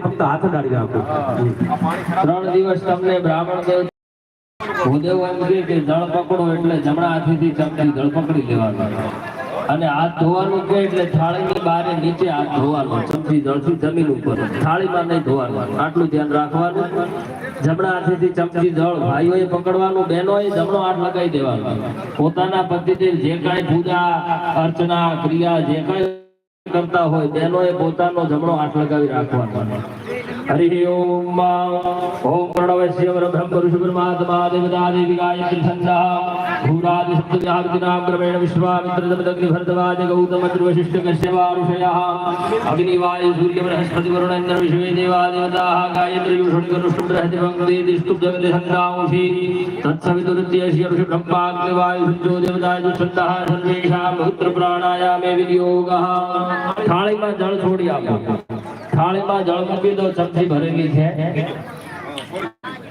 ફક્ત હાથ અડાડી રાખો ત્રણ દિવસ તમને બ્રાહ્મણ દેવ ભૂદેવ એમ કે જળ પકડો એટલે જમણા હાથેથી ચમચી જળ પકડી લેવાનું. અને હાથ ધોવાનું કે એટલે થાળીની બારે નીચે હાથ ધોવાનું ચમચી જળથી જમીન ઉપર. થાળીમાં નહીં ધોવાનું. આટલું ધ્યાન રાખવાનું. જમણા હાથેથી ચમચી જળ ભાઈઓએ પકડવાનું બહેનોએ જમણો હાથ લગાવી દેવાનો. પોતાના પતિદેવ જે કાંઈ પૂજા અર્ચના ક્રિયા જે કાંઈ કરતા હોય બહેનોએ પોતાનો જમણો હાથ લગાવી રાખવાનો. हरि ओम ओम प्रणवस्य ब्रह्म पुरुष परमात्मा देवता देवी गायत्री संसः भूरादि सप्तजागतिनां क्रमेण विश्वामित्रदमदग्नि भरद्वाज गौतम वशिष्ठ कश्यवारुषयः अग्निवायु सूर्य बृहस्पति वरुण इन्द्र विश्वे देवा देवताः गायत्री विषुणि करुष्टं बृहति भङ्गे दिष्टुं जगति सन्दांषि तत्सवितुरुत्यस्य ऋषि ब्रह्माग्निवायु सूर्यो देवताय जुषन्तः सर्वेषां बहुत्र प्राणायामे विनियोगः थाली में जल छोड़िए आप થાળીમાં જળ મૂકી દો ચમચી ભરેલી છે.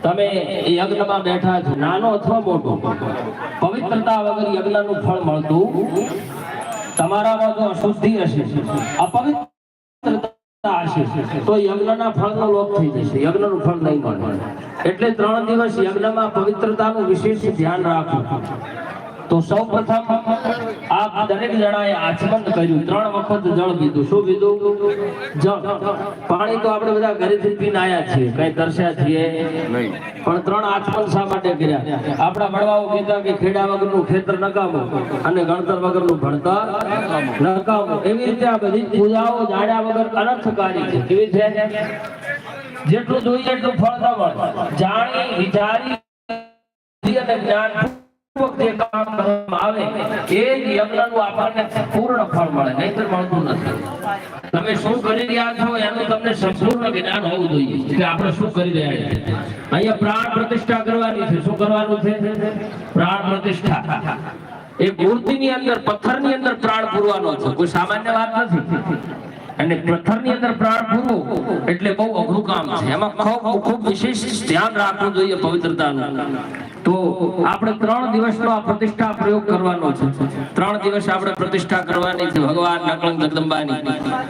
તમે યજ્ઞમાં બેઠા છો. નાનો અથવા મોટો? પવિત્રતા વગર યજ્ઞનું ફળ મળતું તમારામાં જો અશુદ્ધિ હશે. અપવિત્રતા હશે. તો યજ્ઞના ફળનો લોપ થઈ જશે. યજ્ઞનું ફળ નહીં મળે. એટલે ત્રણ દિવસ યજ્ઞમાં પવિત્રતાનું વિશેષ ધ્યાન રાખો તો સૌ પ્રથમ આપ દરેક જણાએ આચમન કર્યું. ત્રણ વખત જળ પીધું. શું પીધું? જળ. પાણી તો આપણે બધા ઘરેથી પીને આવ્યા છીએ. કઈ તરસ્યા છીએ? પણ ત્રણ આચમન શા માટે કર્યા? આપણા વડવાઓ કહેતા કે ખેડા વગરનું ખેતર નકામું અને ગણતર વગરનું ભણતર નકામું. એવી રીતે આ બધી પૂજાઓ જાણ્યા વગર અનર્થકારી છે. કેવી છે? જેટલું જોઈએ એટલું ફળ ન મળે જાણી વિચારી અને જ્ઞાન જે કામ કરવામાં આવે, એ યજ્ઞનું આપણને પૂર્ણ ફળ મળે, નહીતર મળતું નથી. તમે શું કરી રહ્યા છો એનું તમને સંપૂર્ણ જ્ઞાન હોવું જોઈએ, કે આપણે શું કરી રહ્યા છીએ. અહીંયા પ્રાણ પ્રતિષ્ઠા કરવાની છે. શું કરવાનું છે? પ્રાણ પ્રતિષ્ઠા. એ મૂર્તિની અંદર, પથ્થરની અંદર પ્રાણ પૂરવાનો છે. કોઈ સામાન્ય વાત નથી. અને પથ્થરની અંદર પ્રાણ પૂરવું એટલે બહુ અઘરું કામ છે. એમાં ખૂબ ખૂબ વિશેષ ધ્યાન રાખવું જોઈએ પવિત્રતાનું. તો આપણે ત્રણ દિવસનો આ પ્રતિષ્ઠા પ્રયોગ કરવાનો છે. ત્રણ દિવસ આપણે પ્રતિષ્ઠા કરવાની છે ભગવાન નકળંગ જગદંબાની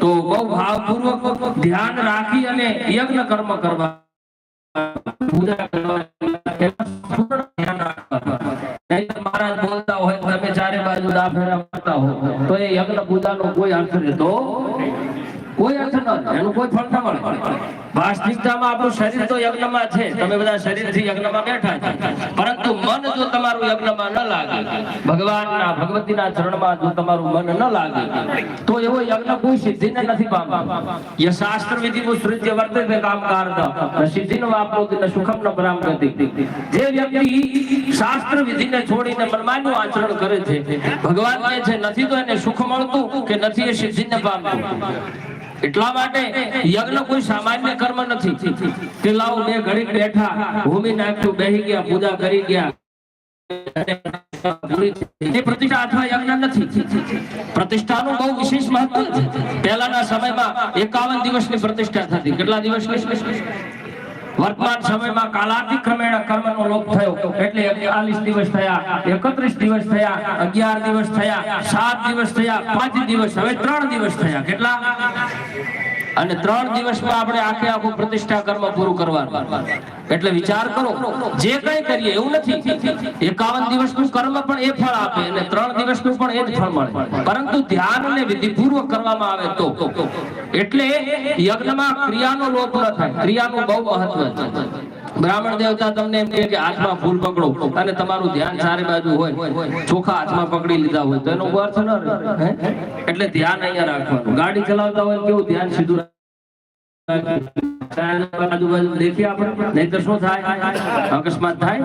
તો બહુ ભાવપૂર્વક ધ્યાન રાખી અને યજ્ઞ કર્મ કરવા. પૂજા કરવા. ધ્યાન રાખવા મહારાજ ચારે બાજુ ફેરા મારતા હો. તો એ યજ્ઞ પૂજાનો કોઈ અર્થ રહેતો કોઈ અર્થ ન એનું કોઈ ફળ ન મળે. વાસ્તવિકતામાં આપણું શરીર તો યજ્ઞમાં છે. તમે બધા શરીરથી યજ્ઞમાં બેઠા છે. પરંતુ મન જો તમારું યજ્ઞમાં ન લાગે, ભગવાનના, ભગવતીના ચરણમાં જો તમારું મન ન લાગે, તો એવો યજ્ઞ કોઈ સિદ્ધિને નથી પામતો. ય શાસ્ત્ર વિધિ મુસૃજ્ય વર્તતે કામકાર્દ ન. સિદ્ધિનો વાપનોતિ ન સુખમ ન પરામ જે વ્યક્તિ શાસ્ત્ર વિધિને છોડીને મનમાન્યું આચરણ કરે છે, ભગવાન કહે છે, નથી તો એને સુખ મળતું કે નથી એ સિદ્ધિને પામતું? એટલા માટે યજ્ઞ કોઈ સામાન્ય કર્મ નથી. કે લાવો બે ઘડી બેઠા, ભૂમિ નાખ્યું, બેહી ગયા, પૂજા કરી ગયા. પ્રતિષ્ઠા અથવા યજ્ઞ નથી. પ્રતિષ્ઠાનું બહુ વિશેષ મહત્વ છે. પહેલાના સમયમાં એકાવન દિવસની પ્રતિષ્ઠા થતી. કેટલા દિવસની? વર્તમાન સમયમાં કાલાતિક્રમેણ કર્મનો લોપ થયો. એટલે 41 દિવસ થયા 31 દિવસ થયા 11 દિવસ થયા 7 દિવસ થયા 5 દિવસ, હવે 3 દિવસ થયા. કેટલા? અને ત્રણ દિવસમાં આપણે આખે આખું પ્રતિષ્ઠા કર્મ પૂરું કરવાનું. એટલે વિચાર કરો, જે કઈ કરીએ, એવું નથી. એકાવન દિવસનું કર્મ પણ એ ફળ આપે અને ત્રણ દિવસનું પણ એ જ ફળ મળે. પરંતુ ધ્યાન અને વિધિપૂર્વક કરવામાં આવે તો. એટલે યજ્ઞમાં ક્રિયાનો લોપ ન થાય. ક્રિયાનું બહુ મહત્વ છે. બ્રાહ્મણ દેવતા તમને એમ કે હાથમાં ફૂલ પકડો અને તમારું ધ્યાન સારી બાજુ હોય, ચોખા હાથમાં પકડી લીધા હોય, તો એનો અર્થ ન એટલે ધ્યાન અહીંયા રાખવાનું. ગાડી ચલાવતા હોય કેવું ધ્યાન સીધું શું થાય? અકસ્માત થાય.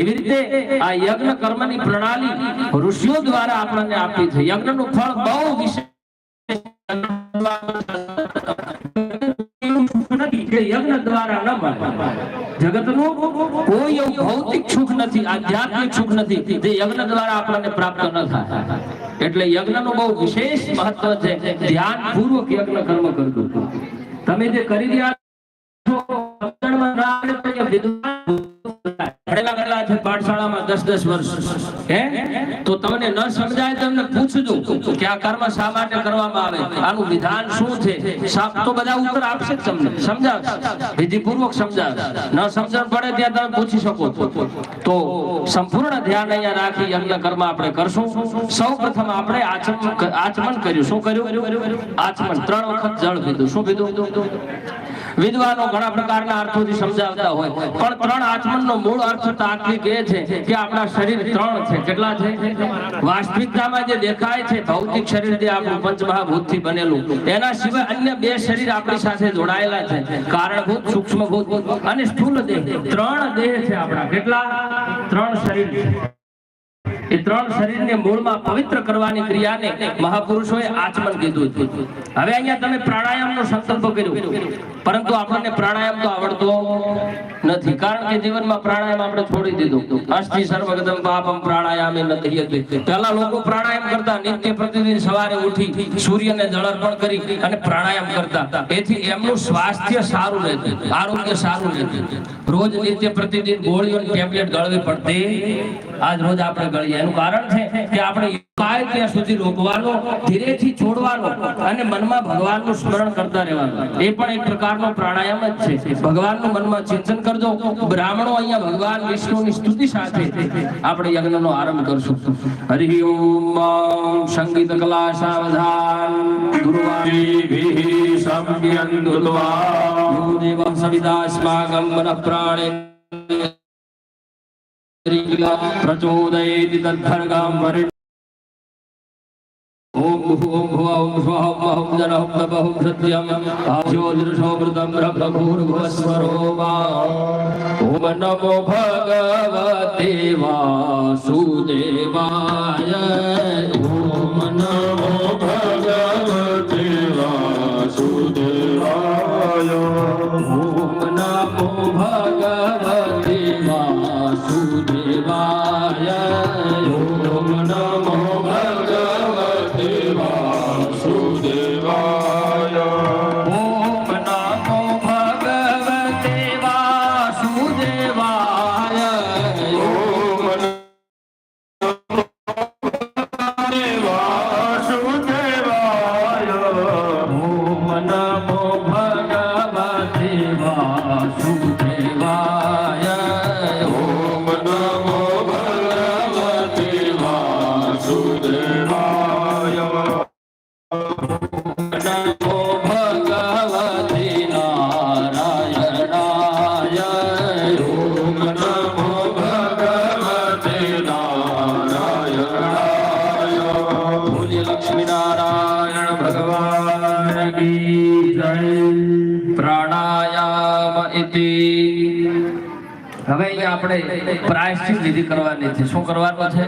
એવી રીતે આ યજ્ઞ કર્મની પ્રણાલી ઋષિઓ દ્વારા આપણને આપી છે. યજ્ઞનું ફળ બહુ વિશેષ કે યજ્ઞ દ્વારા ન મળે જગતનું કોઈ એવું ભૌતિક સુખ નથી, આધ્યાત્મિક સુખ નથી, જે યજ્ઞ દ્વારા આપણને પ્રાપ્ત ન થાય. એટલે યજ્ઞનું બહુ વિશેષ મહત્વ છે ધ્યાન પૂર્વક યજ્ઞ કર્મ કરવું તમે જે કરી રહ્યા છો દસ દસ વર્ષ. તમને પૂછજો કે આ કર્મ શા માટે કરવામાં આવે? આનું વિધાન શું છે? બધા ઉત્તર આપશે તમને. સમજાવશે? વિધિપૂર્વક સમજાવ ન સમજણ પડે ત્યાં તમે પૂછી શકો તો સંપૂર્ણ ધ્યાન અહીંયા રાખી યજ્ઞ કર્મ આપણે કરશું. સૌ પ્રથમ આપણે આચમન કર્યું. શું કર્યું? આચમન. ત્રણ વખત જળ પીધું. શું પીધું? વિદ્વાનો ઘણા પ્રકારના અર્થોથી સમજાવતા હોય. પણ ત્રણ આચમનનો મૂળ અર્થ તાત્વિક એ છે કે આપણા શરીર ત્રણ છે. કેટલા છે? વાસ્તવિકતામાં જે દેખાય છે, ભૌતિક શરીર જે આપણું પંચમહાભૂતથી બનેલું એના સિવાય અન્ય બે શરીર આપણી સાથે જોડાયેલા છે. કારણભૂત, સૂક્ષ્મભૂત અને સ્થૂલ દેહ. ત્રણ દેહ છે આપણા. કેટલા? ત્રણ શરીર છે. એ ત્રણ શરીરને મૂળમાં પવિત્ર કરવાની ક્રિયાને મહાપુરુષોએ આચમન કીધું છે હવે અહીંયા તમે પ્રાણાયામનો સંકલ્પ કર્યો. પરંતુ આપણને પ્રાણાયામ તો આવડતો નથી. કારણ કે જીવનમાં પ્રાણાયામ આપણે છોડી દીધું. અસ્થિ સર્વગતમ પાપમ પ્રાણાયામે નથી હતી પહેલા લોકો પ્રાણાયામ કરતા, નિત્ય પ્રતિદિન સવારે ઉઠી સૂર્યને જળ અર્પણ કરી અને પ્રાણાયામ કરતા. એથી એમનું સ્વાસ્થ્ય સારું રહેતું. આરોગ્ય સારું રહેતું. રોજ નિત્ય પ્રતિદિન ગોળીઓ ટેબ્લેટ ગળવી પડતી. આજ રોજ આપણે ગળીએ. એનું કારણ છે કે આપણે કાય ત્યાં સુધી રોકવાનો, ધીરેથી છોડવાનો અને મનમાં ભગવાનનું સ્મરણ કરતા રહેવાનું. એ પણ એક પ્રકારનો પ્રાણાયામ જ છે. ભગવાનનું મનમાં ચિંતન કરજો. બ્રાહ્મણો અહીંયા ભગવાન વિષ્ણુની સ્તુતિ સાથે આપણે યજ્ઞનો આરંભ કરશું. હરિ ઓમ સંગીત કલા સાવધાન દેવીઃ સંયન્તુત્વા દેવમ સવિદાસ્માગમ મનઃ પ્રાણે. પ્રચોદયેતિ તદ્ભર્ગમ વરિ ઓમ ભૂ ઓમ ભુવ ઓમ સ્વઃ ઓમ અહં જનઃ તપઃ સત્યમ આજ્યોતિષો મૃતમ ભૂર્ભુવસ્વરો વા ઇતિ હવે અહીંયા આપણે પ્રાયશ્ચિત વિધિ કરવાની છે. શું કરવાનું છે?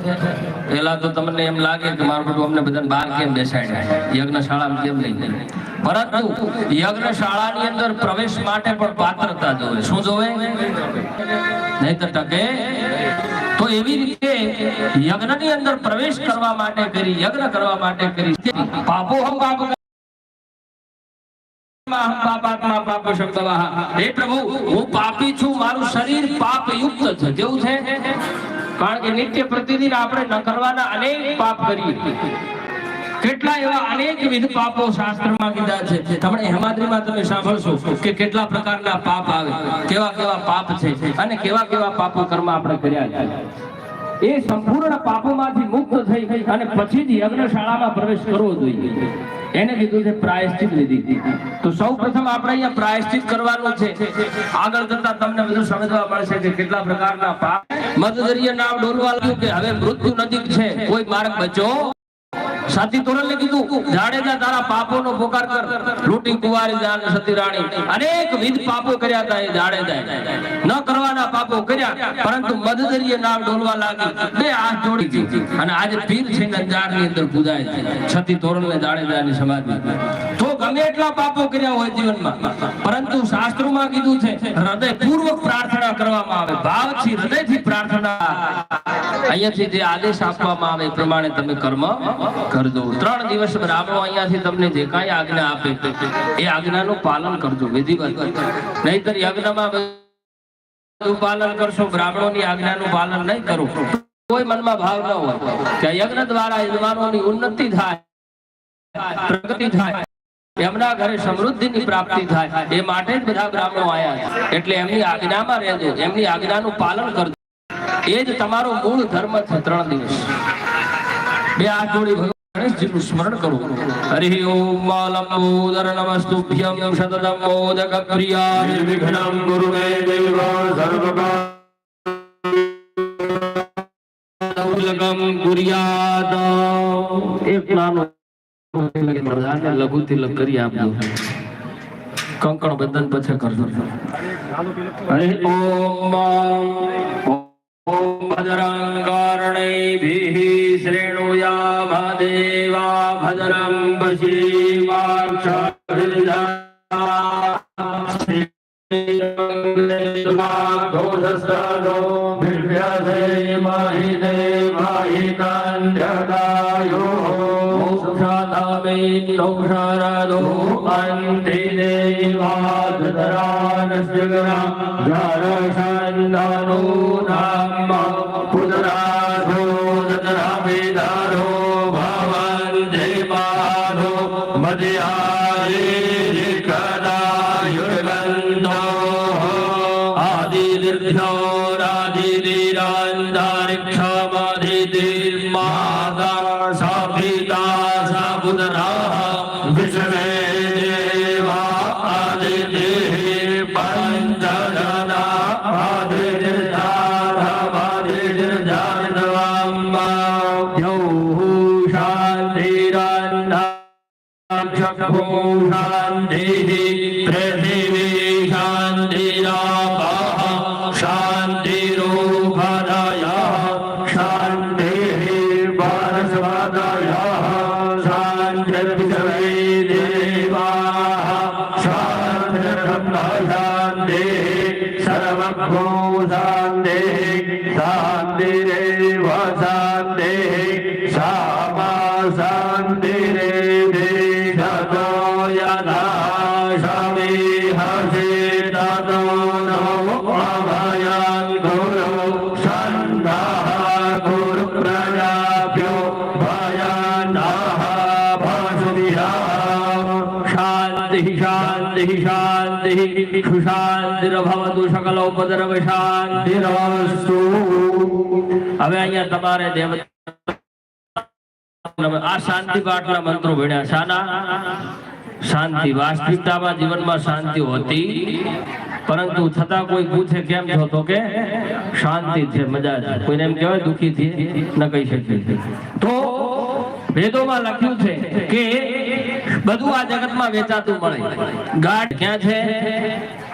પહેલા તો તમને એમ લાગે કે મારું બધું અમને બધાને બહાર કેમ બેસાડ્યા? યજ્ઞશાળામાં કેમ નહીં? પરંતુ યજ્ઞશાળાની અંદર પ્રવેશ માટે પણ પાત્રતા જોવે. શું જોવે? નહીં તો ટકે તો એવી રીતે યજ્ઞની અંદર પ્રવેશ કરવા માટે કરી, યજ્ઞ કરવા માટે કરી. પાપો હમ પાપ હે પ્રભુ, હું પાપી છું, મારું શરીર પાપયુક્ત છે. કેવું છે? કારણ કે નિત્ય પ્રતિદિન આપણે કરવાના અનેક પાપ કરીએ. કેટલા એવા અનેક વિધ પાપો શાસ્ત્રમાં કીધા છે. તમે હેમાદ્રીમાં તમે સાંભળશો કે કેટલા પ્રકારના પાપ આવે, કેવા કેવા પાપ છે અને કેવા કેવા પાપો કર્મ આપણે કર્યા છે. એ સંપૂર્ણ પાપોમાંથી મુક્ત થઈ અને પછી જ યજ્ઞશાળામાં પ્રવેશ કરવો જોઈએ. એને કીધું છે પ્રાયશ્ચિત લીધી તો સૌ પ્રથમ આપણે અહીંયા પ્રાયશ્ચિત કરવાનું છે. આગળ જતા તમને બધું સમજવા મળશે કે કેટલા પ્રકારના પાપ. મધદરિય નામ ડોલવા લાગ્યું કે હવે મૃત્યુ નજીક છે. કોઈ માર્ગ બચો. સાથી તોરણને કીધું, જાડેજા તારા પાપોનો પોકાર કર. લૂટી કુવારી જાન સતી રાણી. અનેક વિધ પાપો કર્યા હતા એ જાડેજાએ. ન કરવાના પાપો કર્યા, પરંતુ મધદરીએ નામ ડોલવા લાગી. બે હાથ જોડી દીધી. અને આજે પીર છે અંજારની અંદર પૂજાય છે. સતી તોરણને જાડેજાની સમાધિ. તો ગમે એટલા પાપો કર્યા હોય જીવનમાં, પરંતુ શાસ્ત્રોમાં કીધું છે હૃદય પૂર્વક પ્રાર્થના કરવામાં આવે. ભાવથી, હૃદયથી પ્રાર્થના. અહીંયાથી જે આદેશ આપવામાં આવે એ પ્રમાણે તમે કર્મ કરજો ત્રણ દિવસ બ્રાહ્મણો અહીંયાથી તમને જે કાંઈ આજ્ઞા આપે. એ આજ્ઞાનું પાલન કરજો, વિધિવત. નહીતર યજ્ઞમાં પાલન કરશો, બ્રાહ્મણોની આજ્ઞાનું પાલન નહીં કરો. કોઈ મનમાં ભાવ ન હોય. કે યજ્ઞ દ્વારા યજમાનોની ઉન્નતિ થાય, પ્રગતિ થાય, એમના ઘરે સમૃદ્ધિની પ્રાપ્તિ થાય. એ માટે જ બધા બ્રાહ્મણો આયા એટલે એમની આજ્ઞામાં રહેજો, એમની આજ્ઞાનું પાલન કરજો. એ જ તમારો મૂળ ધર્મ છે, ત્રણ દિવસ. બે હાથ જોડી ગણેશજીનું સ્મરણ કરું હરિ ઓમ લંબોદર નમસ્તુભ્યમ સતતમ મોદક પ્રિયા નિર્વિઘ્नं ગુરુ દેવ સર્વકા લગમ એક નાનો પ્રધાનને લઘુ તિલક કરી આપજો. કંકણ બંધન પછી કરજો. હરિ ઓમ ઓમ ભદ્રંગારણૈભિઃ શ્રેણુયામા દેવા ભદ્રં ઘોષસ્થાનો ભિવ્યસે મહિને મહિકંધકાયો મોક્ષાધામેન્નો શારદો અંતે દેવાદરાનસ્યગરા નામ પુનરાધો Rome. શાંતિ શાંતિ સુશાંતિર્ભવતુ સકલોપદ્રવ શાંતિરસ્તુ હવે અહીંયા તમારે દેવ આ શાંતિ પાઠના મંત્રો ભણ્યા શાના શાંતિ, વાસ્તવિકતામાં જીવનમાં શાંતિ હોતી પરંતુ છતાં કોઈ પૂછે કેમ છો તો કે શાંતિ છે, મજા છે. કોઈને એમ કહેવાય દુઃખી થી ન કહી શકીએ તો વેદોમાં લખ્યું છે કે બધું આ જગતમાં વેચાતું મળે. ગાઢ ક્યાં છે?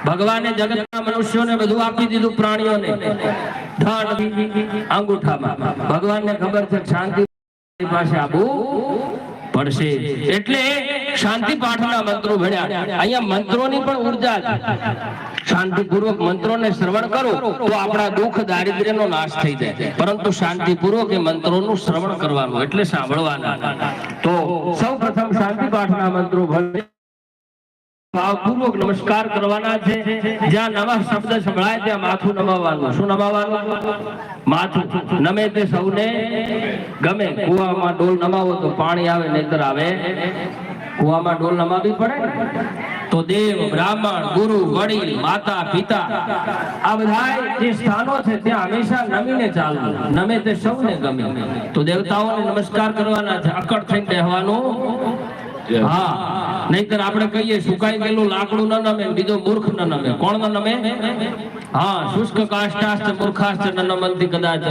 ભગવાને જગતના મનુષ્યોને બધું આપી દીધું પ્રાણીઓને. ધન, અંગૂઠામાં. ભગવાનને ખબર છે શાંતિ પાસે આપવું પડશે એટલે શાંતિ પાઠના મંત્રો ભણ્યા. અહીંયા મંત્રોની પણ ઊર્જા શાંતિપૂર્વક શાંતિપૂર્વક મંત્રોને શ્રવણ કરો, તો આપણા દુઃખ દારિદ્ર્યનો નાશ થઈ જાય. પરંતુ શાંતિપૂર્વક એ મંત્રોનું શ્રવણ કરવાનું, એટલે સાંભળવાના. તો સૌ પ્રથમ શાંતિ પાઠના મંત્રો ભણે ભાવપૂર્વક નમસ્કાર કરવાના છે. જ્યાં નવા શબ્દ સંભળાય ત્યાં માથું નમાવાનું શું નમાવાનું માથું. નમે તે સૌને ગમે. કુવામાં ડોલ નમાવો તો પાણી આવે, નહીતર આવે. કુવામાં ડોલ નમાવી પડે તો દેવ, બ્રાહ્મણ, ગુરુ, વડીલ, માતા, પિતા, આ બધા જે સ્થાનો છે ત્યાં હંમેશા નમીને ચાલવું. નમે તે સૌને ગમે. તો દેવતાઓને નમસ્કાર કરવાના છે. અકડ થઈને બેહવાનું. હા. નહીતર આપણે કહીએ સુકાઈ ગયેલું લાકડું ન નમે બીજો મૂર્ખ ન નમે. કોણ ન નમે? હા, શુષ્ક કાષ્ટાસ્ત મૂર્ખાસ્ત ન નમંતી કદાચ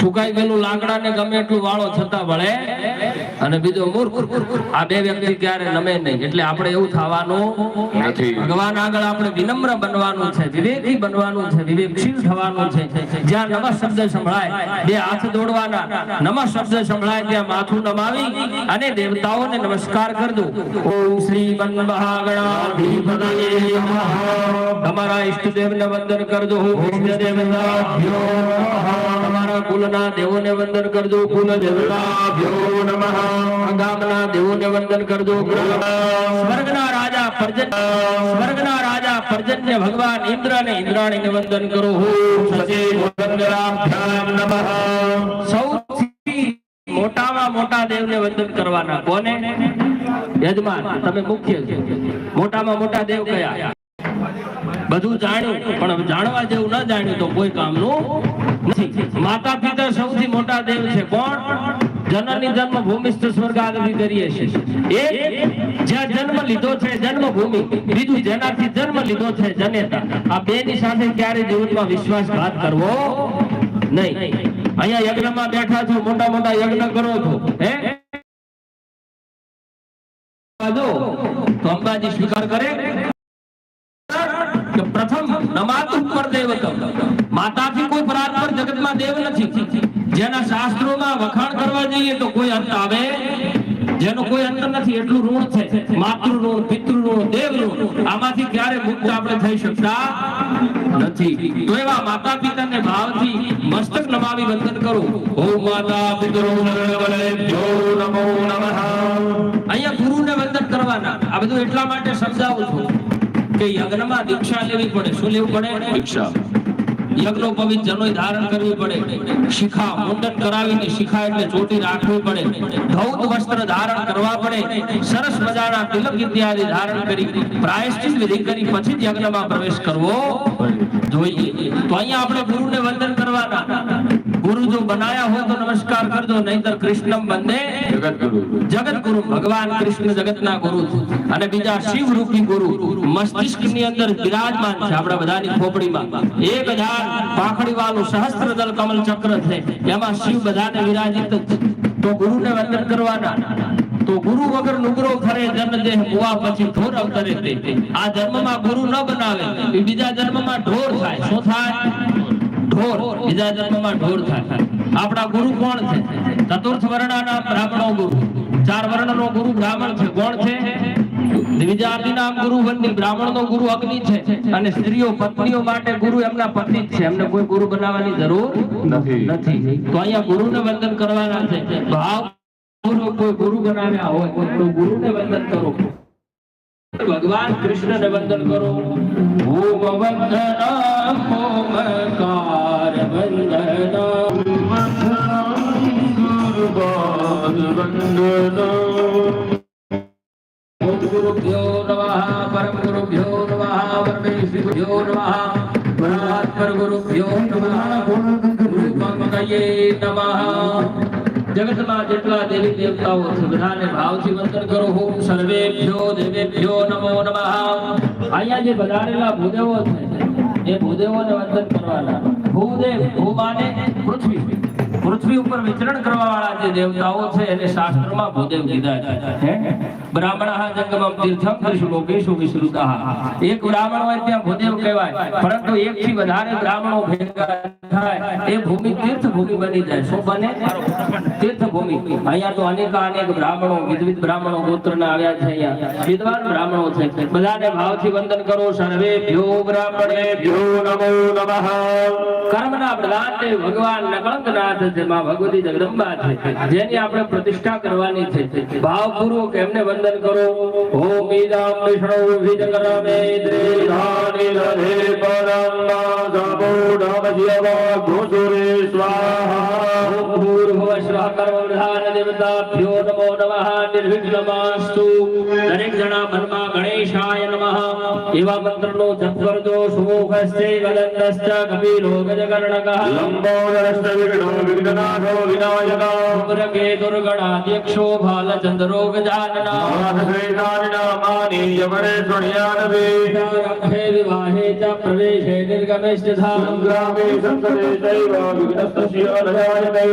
સુકાઈ ગયેલું લાકડાને ગમે એટલું વાળો છતાં વળે અને બીજો મૂર્ખ. આ બે વ્યક્તિ ક્યારે નમે નહીં. એટલે આપણે એવું થવાનું નથી. ભગવાન આગળ આપણે વિનમ્ર બનવાનું છે વિવેકી બનવાનું છે વિવેકશીલ થવાનું છે. જ્યાં નમઃ શબ્દ સંભળાય બે હાથ દોડવાના. નમઃ શબ્દ સંભળાય ત્યાં માથું નમાવી અને દેવતાઓને નમસ્કાર કરજો. ઓમ શ્રી તમારા ઈષ્ટદેવને વંદન કરજો. નમઃ તમારા કુલના દેવોને વંદન કરજો કુલ દેવતાભ્યો નમઃ. ગામના દેવોને વંદન કરજો સ્વર્ગના રાજા પરજન સ્વર્ગના રાજા પર્જન્ય ભગવાન ઇન્દ્ર અને ઇન્દ્રાણીને વંદન કરો. હું નમઃ. સૌથી મોટામાં મોટા દેવને વંદન કરવાના કોને? યજમાન તમે મુખ્ય મોટામાં મોટા દેવ કયા? બધું જાણ્યું પણ જાણવા જેવું ન જાણ્યું તો કોઈ કામનું માતા પિતા સૌથી મોટા દેવ છે. કોણ? જનની જન્મ સ્વર્ગ આગળ કરીએ છીએ. એક જ્યાં જન્મ લીધો છે જન્મભૂમિ, બીજું જેનાથી જન્મ લીધો છે જનેતા. આ બે ની સાથે ક્યારે જીવનમાં વિશ્વાસઘાત કરવો? નહીં. અહીંયા યજ્ઞમાં બેઠા છો, મોટા મોટા યજ્ઞ કરો છો. હે? તો અંબાજી સ્વીકાર કરે. કે પ્રથમ નમાતુ પર દેવતમ માતાથી જગતમાં દેવ નથી. જેના શાસ્ત્રોમાં વખાણ કરવા જઈએ તો કોઈ અંત આવે? જેનો કોઈ અંત નથી, એટલું ઋણ છે. માતૃ ઋણ પિતૃ ઋણ દેવ ઋણ આમાંથી ક્યારે મુક્ત આપણે થઈ શકતા નથી. તો એવા માતા પિતાને ભાવથી મસ્તક નમાવી વંદન કરો. ઓમ માતા પિતૃ નમો નમઃ. અહીંયા વંદન કરવાના. આ બધું એટલા માટે સમજાવું છું કે યજ્ઞમાં દીક્ષા લેવી પડે. શું લેવું પડે? દીક્ષા. યજ્ઞો પવિત્ર જનોય ધારણ કરવી પડે. શિખા મુંડન કરાવીને શિખા એટલે ચોટી રાખવી પડે. ધૌત વસ્ત્ર ધારણ કરવા પડે. સરસ મજાના ધારણ કરી, પ્રાયશ્ચિત વિધિ કરી, પછી જ યજ્ઞમાં પ્રવેશ કરવો. જોઈએ. તો અહીંયા આપણે ગુરુને વંદન કરવાના. ગુરુ જો બનાયા હોય તો નમસ્કાર કરજો નહીંતર કૃષ્ણમ વંદે જગત ગુરુ ભગવાન કૃષ્ણ જગતના ગુરુ. અને બીજા શિવ રૂપી ગુરુ. મસ્તિષ્કની અંદર બિરાજમાન છે આપણા બધાની ખોપડીમાં. એક હજાર પાંખડી વાળું સહસ્ત્ર દલ કમલ ચક્ર છે. એમાં શિવ બધાને વિરાજિત છે. તો ગુરુને વંદન કરવાના. તો ગુરુ વગર નુગરો ખરે જન્મ દેહ મુવા પછી ઢોર અવતરે તે. આ જન્મમાં ગુરુ ન બનાવે, એ બીજા જન્મમાં ઢોર થાય. શું થાય? ઢોર. બીજા જન્મમાં ઢોર થાય. આપણા ગુરુ કોણ છે? ચતુર્થ વર્ણના બ્રાહ્મણો ગુરુ. ચાર વર્ણનો ગુરુ બ્રાહ્મણ છે. કોણ ગુરુ અગ્નિ છે. અને સ્ત્રીઓ, પત્નીઓ માટે ગુરુ એમના પતિ છે. એમને ગુરુ બનાવવાની જરૂર નથી. તો અહીંયા ગુરુને વંદન કરવાના છે. ભાવ કોઈ ગુરુ બનાવ્યા હોય, તો ગુરુને વંદન કરો. ભગવાન કૃષ્ણને વંદન કરો. ઓમ વંદના ઓમકાર વંદના ઓમ ગુરુભ્યો નમઃ પરમ ગુરુભ્યો નમઃ, પરમેશ્વરભ્યો નમઃ પરાત્પર ગુરુભ્યો નમઃ ગુરુ નમઃ. જગતમાં જેટલા દેવી દેવતાઓ છે, બધાને ભાવથી વંદન કરો. ઓમ સર્વેભ્યો દેવેભ્યો નમો નમઃ. અહીંયા જે વધારેલા ભૂદેવો છે, એ ભૂદેવોને વંદન કરવાના. ભૂદેવ, ભૂમાને પૃથ્વી. પૃથ્વી ઉપર વિચરણ કરવા વાળા જે દેવતાઓ છે એને શાસ્ત્રમાં ભૂદેવ કીધા છે. બ્રાહ્મણ ભેગા થાય આવ્યા છે અહીંયા. વિદ્વાન બ્રાહ્મણો છે. બધાને ભાવથી વંદન કરો સર્વે ભ્યો બ્રાહ્મણે ભ્યો પ્રધાન ભગવાન નકળંકનાથ માં ભગવતી જગદંબા છે. જેની આપણે પ્રતિષ્ઠા કરવાની છે. ભાવપૂર્વક એમને વંદન કરો. ઓમ ઈદમ વિષ્ણુ વિજકરમે ધાની દધે પરમ સ્વાહા. ભૂર્ભુવ સ્વઃ કર્મવધાન દેવતાભ્યો નમો નમઃ નિર્વિઘ્નમાસ્તુ દરેક જણા મનમાં ગણેશાય નમઃ એવા મંત્રનો જપ કરજો સુમુખસ્તે ગલંદસ્ચ કપિલો ગજકર્ણકઃ લંબોદરસ્ત વિઘ્નો વિઘ્નનાથો વિનાયકા ઉગ્રકે દુર્ગણાધ્યક્ષો પ્રવેશે નિર્ગમેશ્ચ ધામ સંગ્રામે સંકટે ચૈવ વિઘ્નસ્તસ્ય ન જાયતે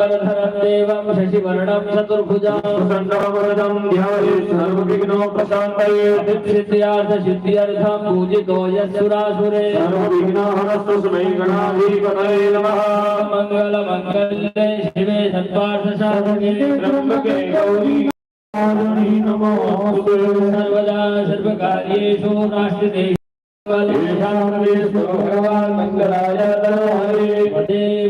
कलधरं देवं शशिवर्णं चतुर्भुजां प्रसन्नवरदं ध्याये सर्वविघ्नोपशान्तये सिद्धिर्सिद्ध्यर्थसिद्ध्यर्थं पूजितो यस्सुरासुरे सर्वविघ्नहरस्तु सुमे गणाधिपतये नमः मङ्गलमङ्गले शिवे सत्पार्थसाधके त्र्यम्बके गौरी नमो सर्वदा सर्वकार्येषु राष्ट्रदेशे भगवान् मङ्गलाय हरे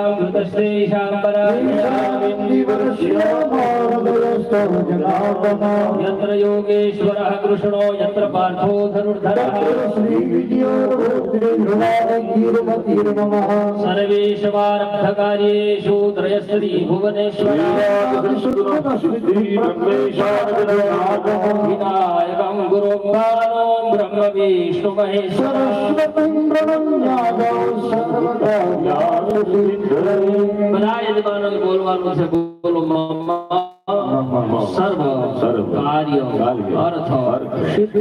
નમસ્તેષાં દયસ્તેષાં કૃતસ્તેષાં પરામિયામિ યત્ર યોગેશ્વરઃ કૃષ્ણો યત્ર પાર્થો ધનુર્ધરઃ સર્વેશ્વારબ્ધકાર્યેષુ ત્રયસ્ત્રી ભુવનેશ્વર વિનાયકં બધા યજમાનોને બોલવાનું છે. બોલો સર્વ કાર્ય, અર્થ સિદ્ધ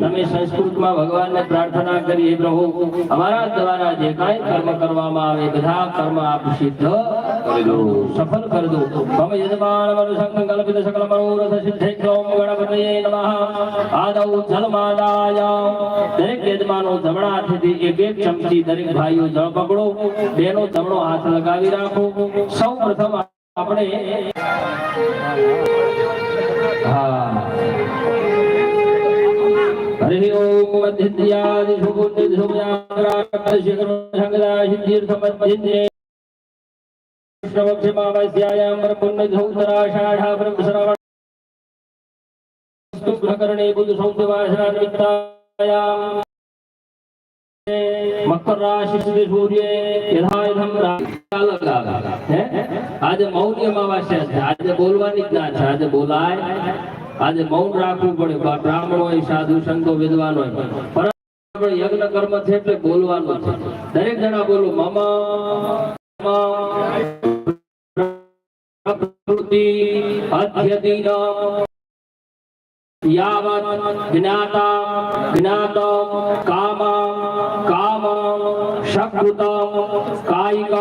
તમે સંસ્કૃતમાં ભગવાનને પ્રાર્થના કરી પ્રભુ અમારા દ્વારા જે કાંઈ કર્મ કરવામાં આવે, બધા કર્મ આપ સિદ્ધ કરી દો સફળ કરી દો મમ યજમાન મનુ સંકલ્પિત સકલ મનોરથ સિદ્ધેભ્યો ગણપતયે નમઃ આદૌ જલમાદાય દરેક યજમાનો જમણા હાથેથી એક એક ચમચી દરેક ભાઈઓ જળ પકડો બેનો જમણો હાથ લગાવી રાખો સૌ પ્રથમ આપણે હા હરિ ઓમ મધ્યાદિ સુગુણિ સુમ્યાગ્રાત શિખર સંગદા સિદ્ધિર્થ મધ્યે આજે મૌન અમાવાસ્યા છે આજે બોલવાની જ છે આજે બોલાય આજે મૌન રાખવું પડે બ્રાહ્મણ હોય સાધુ સંતો વિદ્વાન હોય પરંતુ યજ્ઞ કર્મ છે એટલે બોલવાનું છે દરેક જણા બોલો મમ પ્રકૃતિ અધ્યતીન યાવત જ્ઞાતા ज्ञातं कामं कामं શકૃત કાયિક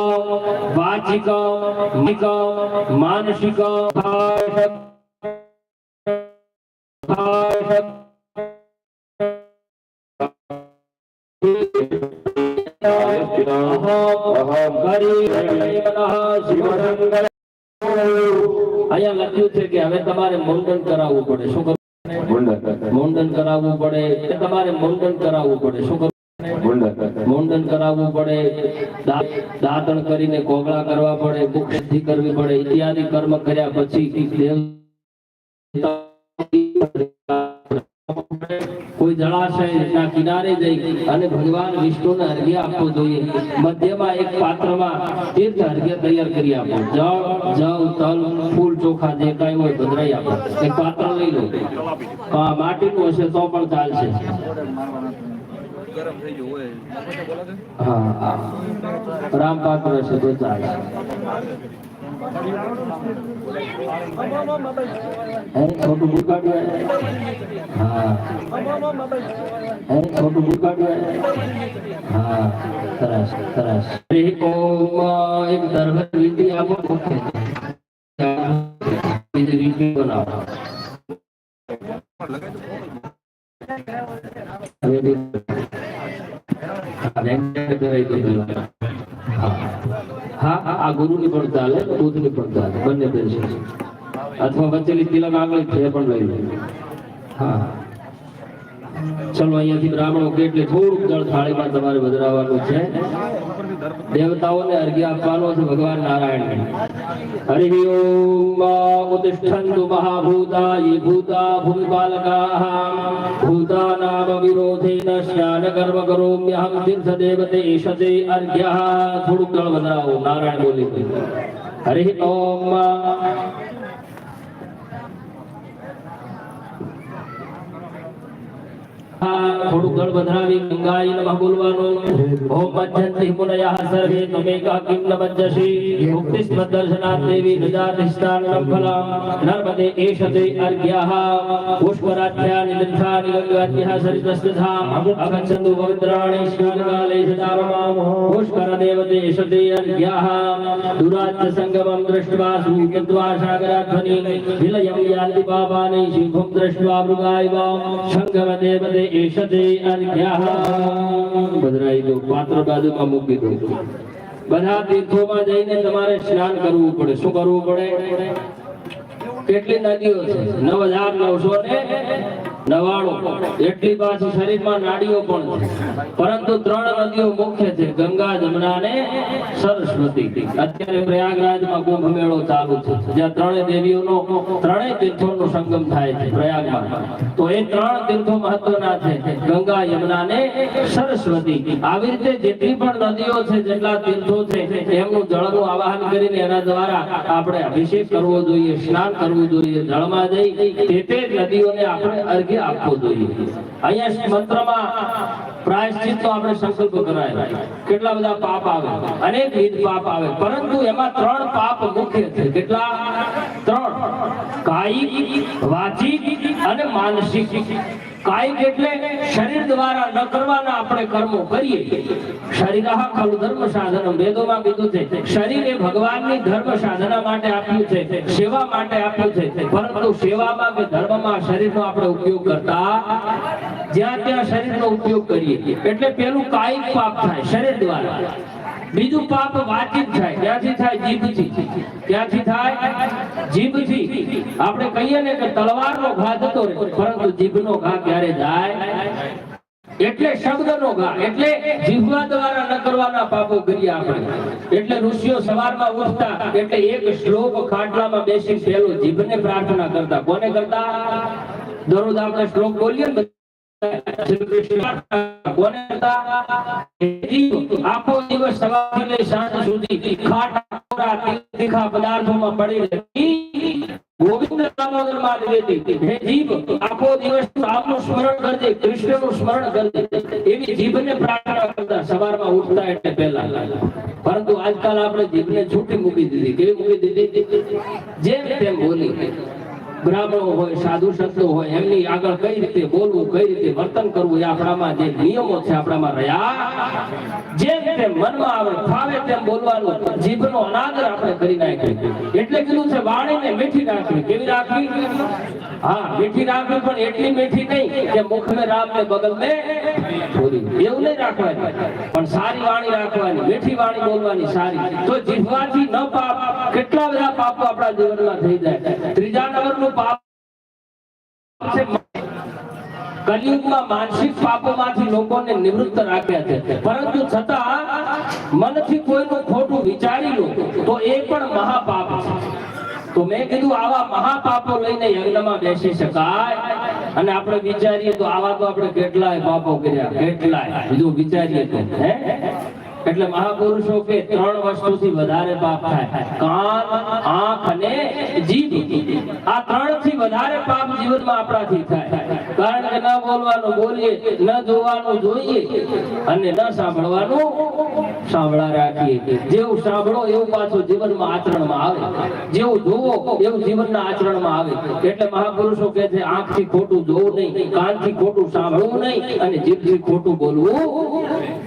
વાચિક મિક માનસિક ભાષક ભાષક અહમ કરી મનઃ શિવશંકર અહીંયા લખ્યું છે કે હવે તમારે મુંડન કરાવવું પડે. શું કરવું મુંડન કરાવવું પડે. કે તમારે મુંડન કરાવવું પડે. શું કરવું મુંડન કરાવવું પડે. દાંતણ કરીને કોગળા કરવા પડે. મુખ કરવી પડે. ઇત્યાદિ કર્મ કર્યા પછી દેવ કોઈ જળાશયના કિનારે જઈ અને ભગવાન વિષ્ણુને અર્ઘ્ય આપવો જોઈએ. મધ્યમાં એક પાત્રમાં તીર્થ અર્ઘ્ય તૈયાર કરી આપો. જળ, જવ, તલ, ફૂલ, ચોખા જે કાંઈ હોય ભદ્રાઈ આપો. એક પાત્ર લઈ લો. માટીનું હશે તો પણ ચાલશે. રામ પાત્ર હશે તો ચાલશે. હે છોટું બુકાડ્યું હા હે છોટું બુકાડ્યું હા સરસ સરસ હા, આ ગુરુની પણ ચાલે બુદ્ધની પણ ચાલે બંને બેસે અથવા વચ્ચેની તિલક આગળ છે પણ લઈ હા. ચલો, અહીંયાથી બ્રાહ્મણો કે એટલે થોડુંક જળ થાળીમાં તમારે વધરાવવાનું છે. દેવતાઓને અર્ઘ્ય આપવાનો છે ભગવાન નારાયણ હરિ ઓમ ઉતિષ્ઠન્તુ મહાભૂતા યે ભૂતા ભૂમિપાલકાઃ. ભૂતાનામ વિરોધેન સ્નાન કર્મ કરોમ્યહમ તીર્થ દેવતે ઈશતે અર્ઘ્યઃ. થોડુંક જળ વધરાવો નારાયણ બોલી હરિ ઓમ થોડું ગળ વધાવી ગંગાઈ નમઃ બોલવાનું. ઓમ મજ્જંતિ મુનયઃ સર્વે ત્વમેકા કિમ ન મજ્જસી મુક્તિ સ્મદર્શનાથ દેવી નિજાતિષ્ઠાનમ ફલમ. નર્મદે એષતે અર્ઘ્યઃ. સંગમ દેવતે એષતે અર્ઘ્યઃ બદરાઈ દો પાત્ર બાજુમાં મૂકી દો બધા તીર્થોમાં જઈને તમારે સ્નાન કરવું પડે. શું કરવું પડે? કેટલી નદીઓ છે? નવ હજાર નવસો ને નવાણું એટલી પાછી શરીરમાં નાડીઓ પણ પરંતુ ત્રણ નદીઓ મુખ્ય છે. ગંગા, જમના અને સરસ્વતી. અત્યારે પ્રયાગરાજમાં કુંભ મેળો ચાલુ છે. જ્યાં ત્રણેય દેવીઓનો, ત્રણેય તીર્થોનો સંગમ થાય છે પ્રયાગમાં. તો એ ત્રણ તીર્થો મહત્વના છે. ગંગા, યમુના અને સરસ્વતી. આવી રીતે જેટલી પણ નદીઓ છે, જેટલા તીર્થો છે, એમનું જળનું આવાહન કરીને એના દ્વારા આપણે અભિષેક કરવો જોઈએ, સ્નાન કરવું જોઈએ, જળમાં જઈ તે તે નદીઓને આપણે અર્ઘ્ય આપવો જોઈએ. અહીંયા મંત્રમાં પ્રાયશ્ચિતનો આપણે સંકલ્પ કરાય. કેટલા બધા પાપ આવે? અનેક વિધ પાપ આવે. પરંતુ એમાં ત્રણ પાપ મુખ્ય છે. કેટલા? ત્રણ. કાયિક, વાચિક અને માનસિક. કાયિક એટલે શરીર દ્વારા ન કરવાના આપણે કર્મો કરીએ. શરીર ખલુ ધર્મ સાધન વેદોમાં કીધું છે. શરીર એ ભગવાનની ધર્મ સાધના માટે આપ્યું છે. સેવા માટે આપ્યું છે. પરંતુ સેવામાં કે ધર્મમાં શરીરનો આપણે ઉપયોગ કરતા જ્યાં ત્યાં શરીરનો ઉપયોગ કરીએ. એટલે પેલું કાયિક પાપ થાય શરીર દ્વારા. બીજું પાપ વાચિત થાય. ક્યાંથી થાય? જીભથી. ક્યાંથી થાય? જીભથી. આપણે કહીએ ને કે તલવારનો ઘા જતો રહે, પરંતુ જીભનો ઘા ક્યારે જાય? એટલે શબ્દનો ઘા. એટલે જીભવા દ્વારા ન કરવાના પાપો કરીએ આપણે. એટલે ઋષિઓ સવારમાં ઉઠતા, એટલે એક શ્લોક ખાટલામાં બેસી પહેલો જીભને પ્રાર્થના કરતા. કોને કરતા? દરરોજ આપણે શ્લોક બોલીએ ને આખો દિવસ સવારથી લઈ સાંજ સુધી જીભ આખો પ્રાર્થના કરતા સવારમાં ઉઠતા એટલે પહેલા પરંતુ આજકાલ આપણે જીભને છૂટી મૂકી દીધી કેવી મૂકી દીધી જેમ તેમ બોલી બ્રાહ્મણો હોય, સાધુ સંતો હોય, એમની આગળ કઈ રીતે બોલવું, કઈ રીતે વર્તન કરવું, એ આપણામાં જે નિયમો છે, આપણામાં રહ્યા જેમ તેમ મનમાં આવે, ફાવે તેમ બોલવાનું જીભનો અનાદર આપણે કરી નાખ્યો. એટલે કીધું છે, વાણીને મીઠી નાખવી કેવી રાખવી? મીઠી રાખવી પણ એટલી મીઠી નહીં કે મુખ में રાખ ને બગલ છોરી એવું નહીં રાખવાની. પણ સારી વાણી રાખવાની, મીઠી વાણી બોલવાની સારી. તો જીભવાથી ન પાપ, કેટલા બધા પાપો આપણા જીવનમાં થઈ જાય. ત્રીજા નંબરનું પાપ કલિયુગમાં માનસિક પાપોમાંથી લોકોને નિવૃત્ત રાખ્યા છે. પરંતુ છતાં મનથી કોઈનું ખોટું વિચારી લો, તો એ પણ મહાપાપ છે. તો મેં કીધું, આવા મહાપાપો લઈને યજ્ઞમાં બેસી શકાય. અને આપણે વિચારીએ તો આવા તો આપણે કેટલાય પાપો કર્યા, કેટલાય. બીજું વિચારીએ તો, હે? એટલે મહાપુરુષો કે ત્રણ વસ્તુથી વધારે પાપ થાય. કાન, આંખ અને જીભ. આ ત્રણથી વધારે પાપ જીવનમાં આપણાથી થાય. કારણ કે ના બોલવાનું બોલીએ, ન જોવાનું જોઈએ અને ન સાંભળવાનું સાંભળા રાખીએ. જેવું સાંભળો એવું પાછું જીવનમાં આચરણમાં આવે. જેવું જોવો એવું જીવનના આચરણમાં આવે. એટલે મહાપુરુષો કહે છે, આંખથી ખોટું જોવું નહીં, કાનથી ખોટું સાંભળવું નહીં અને જીભથી ખોટું બોલવું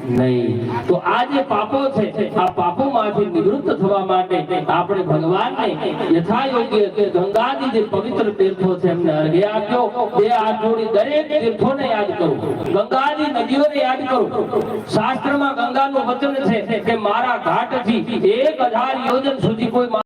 નહીં. તો આ જે પાપો છે, આ પાપોમાંથી નિવૃત્ત થવા માટે આપણે ભગવાનને યથાયોગ્ય કે ગંગાજી જે પવિત્ર તીર્થો છે, એમને અર્ઘ્ય આપ્યો. બે હાથ જોડી દરેક તીર્થોને યાદ કરો. ગંગાજી નદીઓને યાદ કરો. શાસ્ત્રમાં ગંગાનું વચન છે કે મારા ઘાટથી એક હજાર યોજન સુધી કોઈ